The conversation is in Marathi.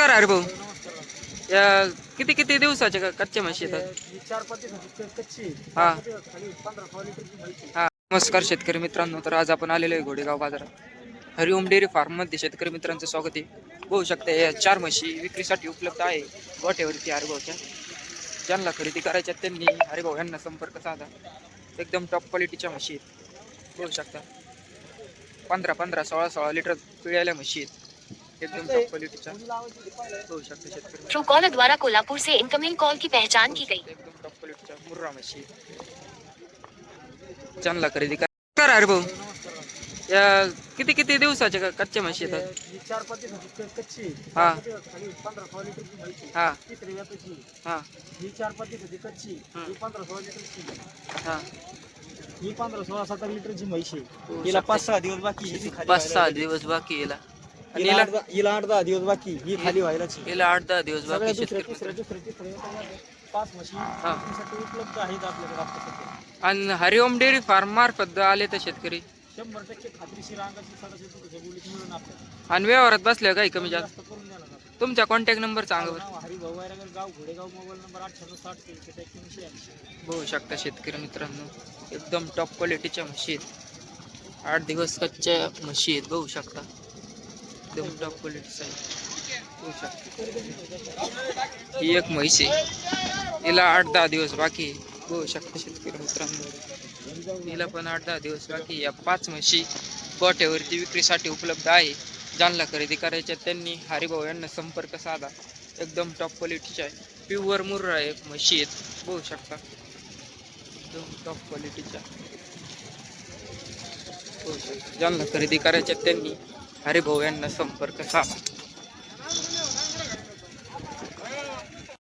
नमस्कार अरे भाऊ. या किती किती दिवसाच्या का कच्च्या म्हशी येतात चार पाच दिवसाची कच्ची हा. खाली पंधरा सोळा लिटरची हा नमस्कार शेतकरी मित्रांनो तर आज आपण आलेलो आहे घोडेगाव बाजारात. हरिओम डेअरी फार्ममध्ये शेतकरी मित्रांचं स्वागत आहे. बघू शकता या चार म्हशी विक्रीसाठी उपलब्ध आहे गोठ्यावरती हरिभाऊच्या ज्यांना खरेदी करायच्या त्यांनी हरिभाऊ यांना संपर्क साधा. एकदम टॉप क्वालिटीच्या म्हशी आहेत. बघू शकता. पंधरा पंधरा सोळा सोळा लिटर पिळायला म्हशी आहेत. एकदम ती शकता शेतकरी द्वारा कोल्हापुर से इनकमिंग कॉल की पहचान की गई एकदम टॉप क्वालिटीच्या मुर्रा म्हशी ज्यांना खरेदी करा करा अरे भाऊ या किती किती दिवसाच्या क- कच्च्या म्हशी येतात ही कच्ची. हा. पंधरा सोळा लिटरची. हा तिसरी व्यापाची आहे. हा ही चार पाच दिवसाची कच्ची आहे. हम्म. ही पंधरा सोळा लिटरची आहे. हा ही पंधरा सोळा सतरा लिटरची म्हैस आहे हो, हिला शकते. पाच सहा दिवस बाकी आहे. ही खाली पाच सहा व्हायला दिवस बाकी येला हिला आठ दहा- हिला आठ दहा दिवस बाकी ही खाली व्हायलाची आठ दहा दिवस सगळ्या बाकी दुसऱ्या शेतकरी तिसऱ्या दुसऱ्या तिसऱ्या याच्यामध्ये पाच म्हशी हा. विक्रीसाठी उपलब्ध आहेत आपल्याकडे आता सध्या. आणि हरिओम डेअरी फार्म मार्फत आले तर शेतकरी. शंभर टक्के खात्रीशीर अंगाची सदाशे तुझ्या बोलीत मिळून आपल्याला. आणि व्यवहारात बसल्या काही कमी जास्त. जास्त करून द्यायला जातं. तुमचा कॉन्टॅक्ट नंबर सांगा बरं. नाव हरिभाऊ वायरगर गाव घोडेगाव मोबाईल नंबर अठ्ठ्याण्णव साठ तीनशे एक्क्याऐंशी ऐंशी. बघू शकता शेतकरी मित्रांनो एकदम टॉप क्वालिटीच्या म्हशी आहेत आठ दिवस कच्च्या म्हशी आहेत बघू शकता. एकदम टॉप क्वालिटीचा आहे शकता. ही एक म्हैस आहे. हिला आठ दहा दिवस बाकी आहे. बघू शकता शेतकरी मित्रांनो. हिला पण आठ दहा दिवस बाकी या पाच म्हशी गोठ्यावरती विक्रीसाठी उपलब्ध आहे. जालना खरेदी करायच्या त्यांनी. हरिभाऊ यांना संपर्क साधा. एकदम टॉप क्वालिटीच्या आहे. प्युअर मुर्रा एक म्हशी आहेत. बघू शकता. एकदम टॉप क्वालिटीच्या बघू शकता. खरेदी करायच्या त्यांनी. हरिभाऊ यांना संपर्क साधा.